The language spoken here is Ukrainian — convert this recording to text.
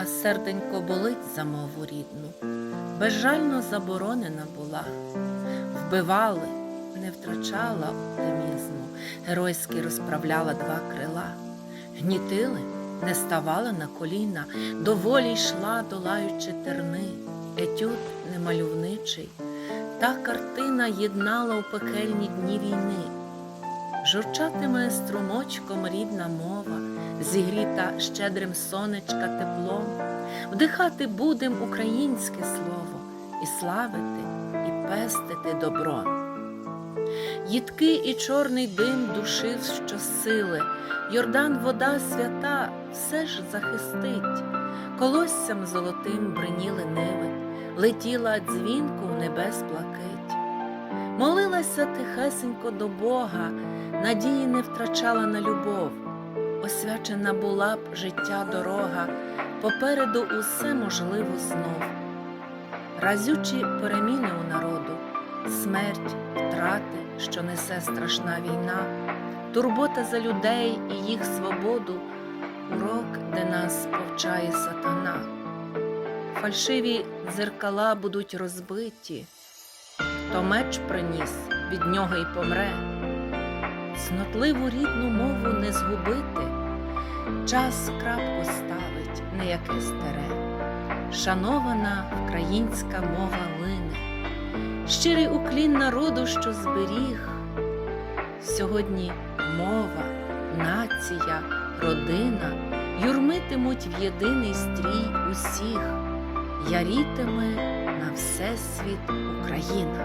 а серденько болить за мову рідну, безжально заборонена була, вбивали, не втрачала оптимізму, геройськи розправляла два крила, гнітили, не ставала на коліна, до волі йшла, долаючи терни, етюд немальовничий, та картина єднала у пекельні дні війни. Журчатиме струмочком рідна мова, зігріта щедрим сонечка теплом, вдихати будем українське слово, і славити, і пестити добро. Їдкий і чорний дим душив щосили, Йордан вода свята все ж захистить, колоссям золотим бриніли ниви, летіла дзвінку в небес плакить. Молилася тихесенько до Бога, надії не втрачала на любов, освячена була б життя дорога, попереду усе можливо знов. Разючі переміни у народу, смерть, втрати, що несе страшна війна, турбота за людей і їх свободу, урок, де нас повчає сатана. Фальшиві дзеркала будуть розбиті, хто меч приніс, від нього й помре. Снотливу рідну мову не згубити, час крапку ставить не яке старе, шанована українська мова лине, щирий уклін народу, що зберіг. Сьогодні мова, нація, родина юрмитимуть в єдиний стрій усіх, ярітиме на всесвіт Україна.